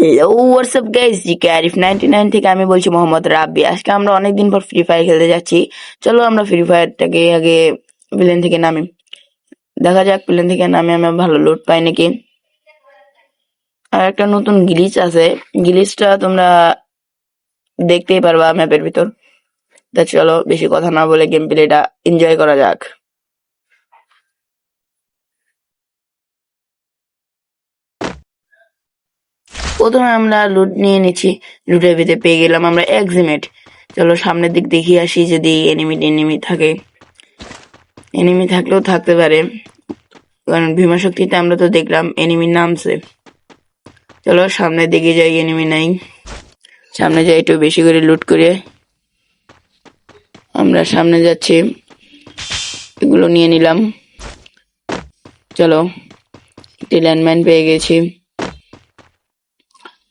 Hello WhatsApp guys GK Arif ninety nine থেকে আমি বলছি মোহাম্মদ রাব্বি। আজকে আমরা অনেকদিন পর ফ্রি ফায়ার খেলতে যাচ্ছি। চলো আমরা ফ্রি ফায়ারটাকে আগে প্লেন থেকে নামি। দেখা যাক প্লেন থেকে নামে আমরা ভালো লোড পাই নাকি। আর একটা নতুন গ্লিচ আছে। গ্লিচটা তোমরা দেখতেই পারবা ম্যাপের ভিতর। তা চলো, বেশি কথা না বলে গেম প্লেটা এনজয় করা যাক। প্রথমে আমরা লুট নিয়ে নিচ্ছি। লুটের ভিতরে পেয়ে গেলাম আমরা এক্সিমেট চলো সামনের দিক দেখিয়ে আসি যদি এনিমি টেনিমি থাকে। এনিমি থাকলেও থাকতে পারে। কারণ ভীমা শক্তিতে আমরা তো দেখলাম এনিমি নামছে। চলো সামনের দিকে যাই এনিমি নাই। সামনে যাই একটু বেশি করে লুট করে। আমরা সামনে যাচ্ছি। এগুলো নিয়ে নিলাম। চলো একটি ল্যান্ডমাইন পেয়ে গেছি।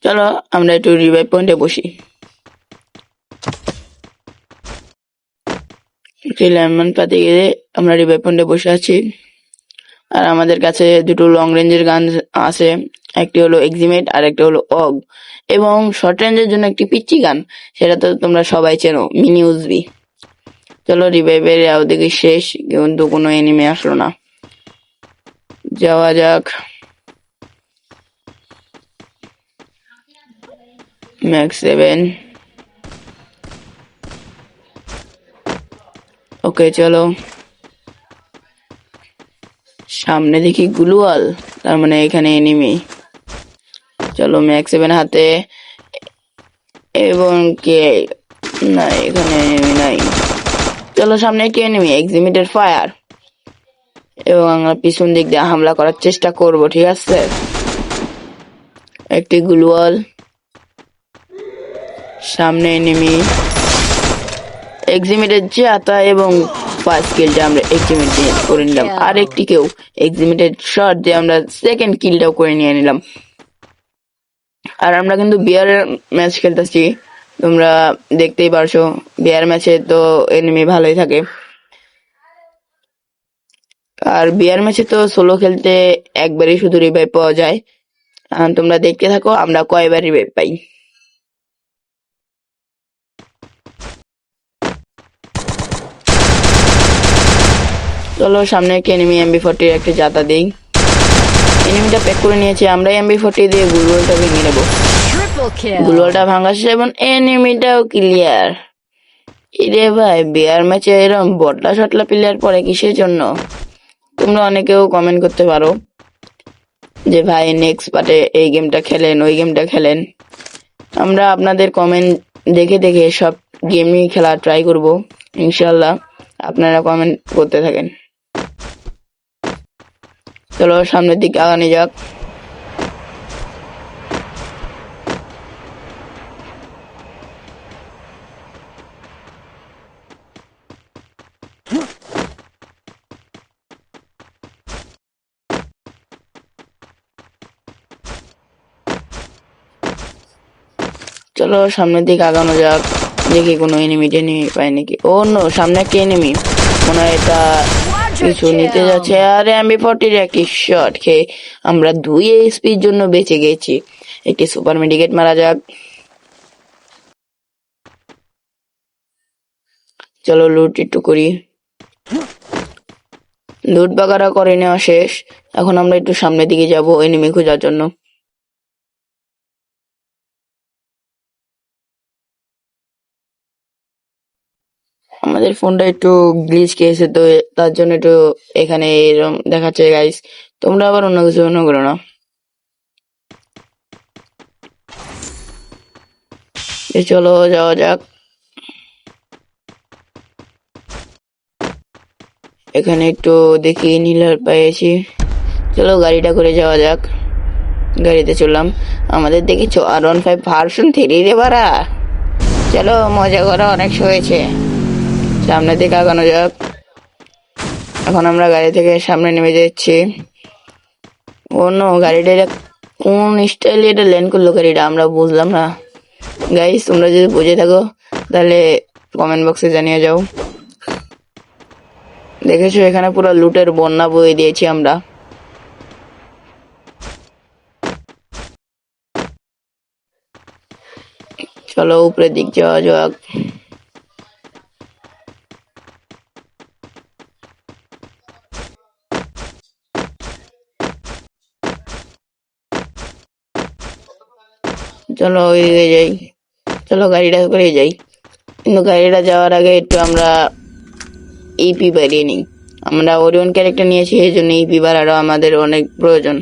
চলো, আমরা একটু রিভাইভ পয়েন্টে বসি। একটি ল্যান্ডমাইন পাতে গিয়ে আমরা রিভাইভ পয়েন্টে বসে আছি। আর আমাদের কাছে দুটো লং রেঞ্জের গান আছে, একটি হলো এক্সিমেট আর একটি হলো অগ এবং শর্ট রেঞ্জের জন্য একটি পিচ্চি গান, সেটা তো তোমরা সবাই চেনো মিনি উজবি চলো রিভাইভের দিকে শেষ, কিন্তু কোনো এনিমে আসলো না। যাওয়া যাক। ম্যাক্স সেভেন ওকে চলো। সামনে দেখি গ্লুয়াল, তার মানে এখানে এনিমি চলো ম্যাক্স সেভেন হাতে। এবং কে? না, এখানে enemy নাই। চলো সামনে একটি এনিমি এক্সিমিটেড ফায়ার এবং আমরা পিছন দিক দিয়ে হামলা করার চেষ্টা করব, ঠিক আছে? একটি গ্লুয়াল। সামনে এনিমি এক্সিমিটের জাতা এবং ফার্স্ট কিলটা আমরা এক্সিমিট দিয়ে করে নিলাম। আর একটি কেউ এক্সিমিটের শট দিয়ে আমরা সেকেন্ড কিলটাও করে নিয়ে নিলাম। আর আমরা কিন্তু বিয়ারের ম্যাচ খেলতেছি। তোমরা দেখতেই পারছ বিয়ার ম্যাচে তো এনিমি ভালোই থাকে। আর বিয়ার ম্যাচে তো সোলো খেলতে একবারই শুধু রিভাইভ পাওয়া যায়। আর তোমরা দেখতে থাকো আমরা কয়বার রিভাইভ পাই। চলো সামনে একটি এনিমি এমবি ফোর্টির একটা জাতা দিই। এনিমিটা প্যাক করে নিয়েছি আমরা এমবি ফোর্টি দিয়ে গুলওয়ালটা ভেঙে নেব। Kill. ভাঙা শেষ এবং এনিমিটাও ক্লিয়ার ইরে ভাই বিয়ার ম্যাচে এরম বটলা শটলা প্লেয়ার পরে কিসের জন্য? তোমরা অনেকেও কমেন্ট করতে পারো। যে ভাই নেক্সট পার্টে এই গেমটা খেলেন ওই গেমটা খেলেন। আমরা আপনাদের কমেন্ট দেখে দেখে সব গেমই খেলা ট্রাই করব ইনশাল্লাহ আপনারা কমেন্ট করতে থাকেন। চলো সামনের দিকে আগানো যাক। চলো সামনের দিকে আগানো যাক। দেখি কোনো এনিমি টেনিমি পাই নাকি। ও নো সামনে একটা এনিমি মনে হয় এটা কিছু নিতে যাচ্ছে। আরে আমি ফর্টির একটি শট খেয়ে আমরা দুই এসপির জন্য বেঁচে গেছি। একটি সুপার মেডিকেট মারা যাক। চলো লুট একটু করি। লুট বাগারা করে নেওয়া শেষ। এখন আমরা একটু সামনের দিকে যাব এনিমি খোঁজার জন্য। আমাদের ফোনটা একটু গ্লিচ খেয়েছে, তো তার জন্য একটু এখানে এরকম দেখাচ্ছে গাইস তোমরা আবার অন্য কিছু মনে করো না। চলো যাওয়া যাক। এখানে একটু দেখি নীলার পেয়েছি চলো গাড়িটা করে যাওয়া যাক। গাড়িতে চললাম। আমাদের দেখেছ, আর ওয়ান ফাইভ ভার্সন থ্রি রে বারা চলো মজা করা, অনেক হয়েছে। সামনের দিকে আগানো যাক। এখন আমরা গাড়ি থেকে সামনে নেমে যাচ্ছি। অন্য গাড়িটা কোন স্টাইলে এটা ল্যান্ড করল গাড়িটা? আমরা বুঝলাম না। গাইস তোমরা যদি বুঝে থাকো, তাহলে কমেন্ট বক্সে জানিয়ে যাও। দেখেছ, এখানে পুরো লুটের বন্যা বয়ে দিয়েছি আমরা। চলো উপরের দিক যাওয়া যাক। চলো ওইদিকে যাই। চলো গাড়িটা করে যাই। কিন্তু গাড়িটা যাওয়ার আগে একটু আমরা ইপি বাড়িয়ে নিই। আমরা ওরিয়ন ক্যারেক্টার নিয়েছি এই জন্য ইপি বাড়ারও আমাদের অনেক প্রয়োজন।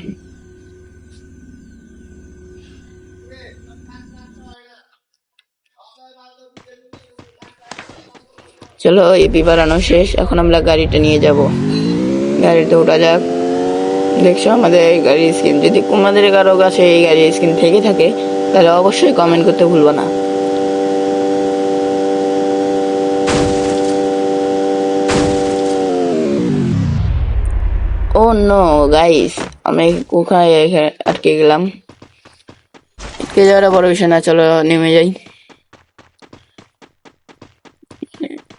চলো ইপি বাড়ানো শেষ। এখন আমরা গাড়িটা নিয়ে যাব। গাড়িতে ওঠা যাক। দেখছ আমাদের এই গাড়ির স্ক্রিন যদি তোমাদের কারও কাছে এই গাড়ির স্ক্রিন থেকে থাকে তাহলে অবশ্যই কমেন্ট করতে ভুলবো না। ও নো গাইস আমি কোথায় আটকে গেলাম? আটকে যাওয়ার বড় বিষয় না, চলো নেমে যাই।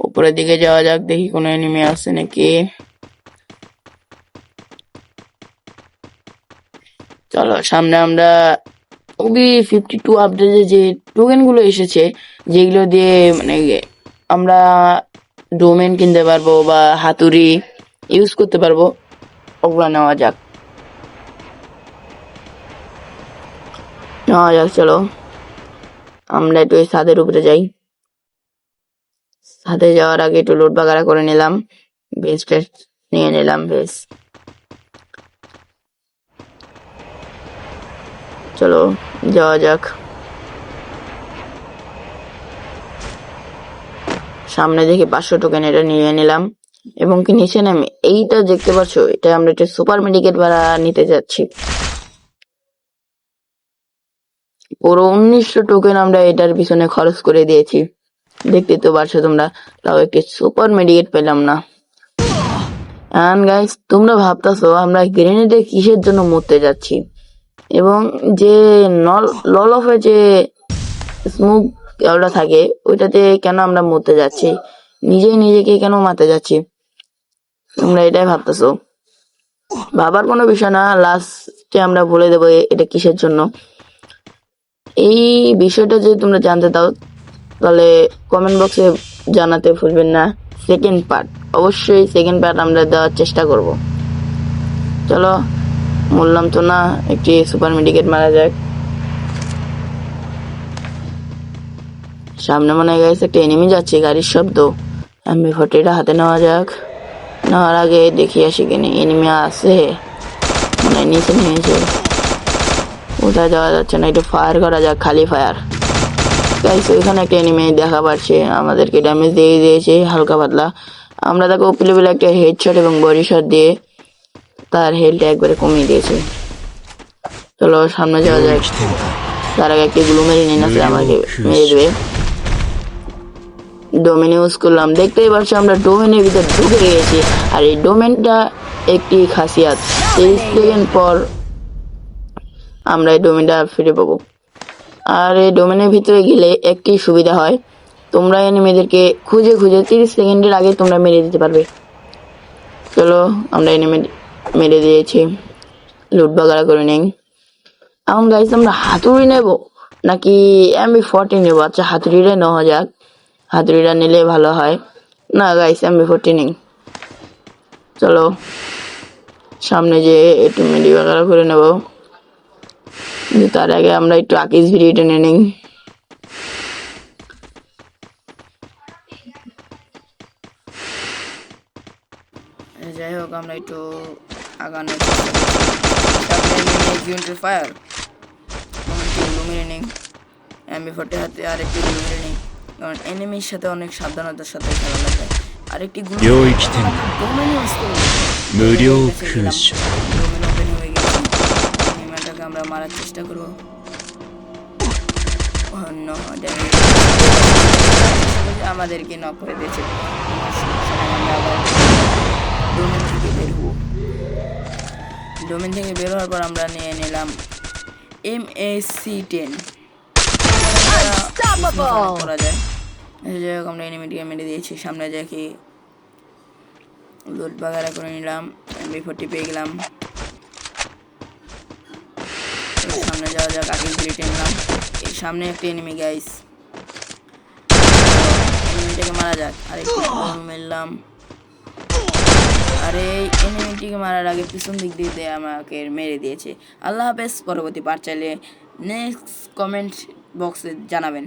উপরের দিকে যাওয়া যাক, দেখি কোনো এনিমি আসছে নাকি। চলো, সামনে আমরা ওবি ফিফটি টু আপডেটে যে টোকেনগুলো এসেছে, যেগুলো দিয়ে মানে আমরা ডোমেন কিনতে পারব বা হাতুড়ি ইউজ করতে পারব, ওগুলো নেওয়া যাক। নেওয়া যাক, চলো। আমরা একটু ওই ছাদের উপরে যাই। ছাদে যাওয়ার আগে একটু লোড বাগারা করে নিলাম। বেস টেস্ট নিয়ে নিলাম, বেশ। চলো, যাওয়া যাক। সামনে দেখি পাঁচশো টোকেন এটা নিয়ে নিলাম। এবং কি নিচে নামে, এইটা দেখতে পাচ্ছ এটা আমরা একটা সুপার মেডিকেট ভাড়া নিতে যাচ্ছি। পুরো উনিশশো টোকেন আমরা এটার পিছনে খরচ করে দিয়েছি। দেখতে তো পারছ তোমরা, তাও একটি সুপার মেডিকেট পেলাম না। গাইস তোমরা ভাবতাছো, আমরা গ্রেনেডে কিসের জন্য মরতে যাচ্ছি? এবং যে নল, লল যে স্মোক ওটা থাকে, ওইটাতে কেন আমরা মরতে যাচ্ছি? নিজেই নিজেকে কেন মারতে যাচ্ছি? তোমরা এটাই ভাবতেছো। ভাবার কোনো বিষয় না লাস্টে আমরা বলে দেবো এটা কিসের জন্য? এই বিষয়টা যদি তোমরা জানতে চাও তাহলে কমেন্ট বক্সে জানাতে ভুলবেন না। সেকেন্ড পার্ট অবশ্যই সেকেন্ড পার্ট আমরা দেওয়ার চেষ্টা করব। চলো বললাম তো না, একটি সুপার মেডিকেট মারা যাক। সামনে মনে হয় গেছে একটা এনিমি যাচ্ছে, গাড়ির শব্দ। আমি ফটোটা হাতে নেওয়া যাক। নেওয়ার আগে দেখি আসি কিনে এনিমি আছে। মানে নিচে নিয়েছে কোথায় যাওয়া যাচ্ছে না, একটু ফায়ার করা যাক, খালি ফায়ার গাইস ওইখানে একটা এনিমি দেখা পাচ্ছে, আমাদেরকে ড্যামেজ দিয়ে দিয়েছে, হালকা পাতলা। আমরা তাকে উপলে একটা হেডশট এবং বডি শট দিয়ে তার হেলটা একবারে কমিয়ে দিয়েছে। চলো সামনে যাওয়া যাক। তার আগে একটি গ্লু মেরে নিন আসলে আমাকে মেরে দেবে। ডোমেন ইউজ করলাম। দেখতেই পাচ্ছ আমরা ডোমেনের ভিতর ঢুকে গেছি। আর এই ডোমেনটা একটি খাসিয়াত। তিরিশ সেকেন্ড পর আমরা এই ডোমেনটা ফিরে পাবো। আর এই ডোমেনের ভিতরে গেলে একটি সুবিধা হয়। তোমরা এনিমিদেরকে খুঁজে খুঁজে তিরিশ সেকেন্ডের আগে তোমরা মেরে দিতে পারবে। চলো আমরা এনিমি মেরে দিয়েছি। লুট বাগারা করে নেই। এখন গাইস আমরা হাতুড়ি নেব? নাকি এমবি ফোরটি নেব? আচ্ছা হাতুড়িটা নেওয়া যাক। হাতুড়িটা নিলে ভালো হয়। না গাইস এমবি ফোরটি নেই। চলো, সামনে যে একটু মেডি বাগারা করে নেব। তার আগে আমরা একটু আকিস ভিডিও টেনে নিই। যাই হোক, আমরা একটু I got fire problem. Stop eliminating unit MB forty হাতে আরেকটি লুমিনেটিং কারণ এনিমির সাথে অনেক সাবধানতার সাথে খেলা লাগে আরেকটি গ্রুপ মুরিও ক্রুশন এনিমিটাকে আমরা মারার চেষ্টা করব। অন্য oh আমাদেরকে নক করে দিয়েছে। আবার ডোমেন থেকে বের হওয়ার পর আমরা নিয়ে নিলাম এম এ সি টেন করা যায়। যাই হোক আমরা এনিমিটিকে মেরে দিয়েছি। সামনে যাই কি বাগারা করে নিলাম। এমবি ফোরটি পেয়ে গেলাম। সামনে যাওয়া যাক আগে ফিরিটে নিলাম। এই সামনে একটা এনিমি গাইস এনিমিটাকে মারা যাক। আরেকটু মেললাম আরে এনিমিটিকে মারার আগে পিছন দিক দিয়ে আমাকে মেরে দিয়েছে। আল্লাহ হাফেজ, পরবর্তী পার্ট চাইলে নেক্সট কমেন্ট বক্সে জানাবেন।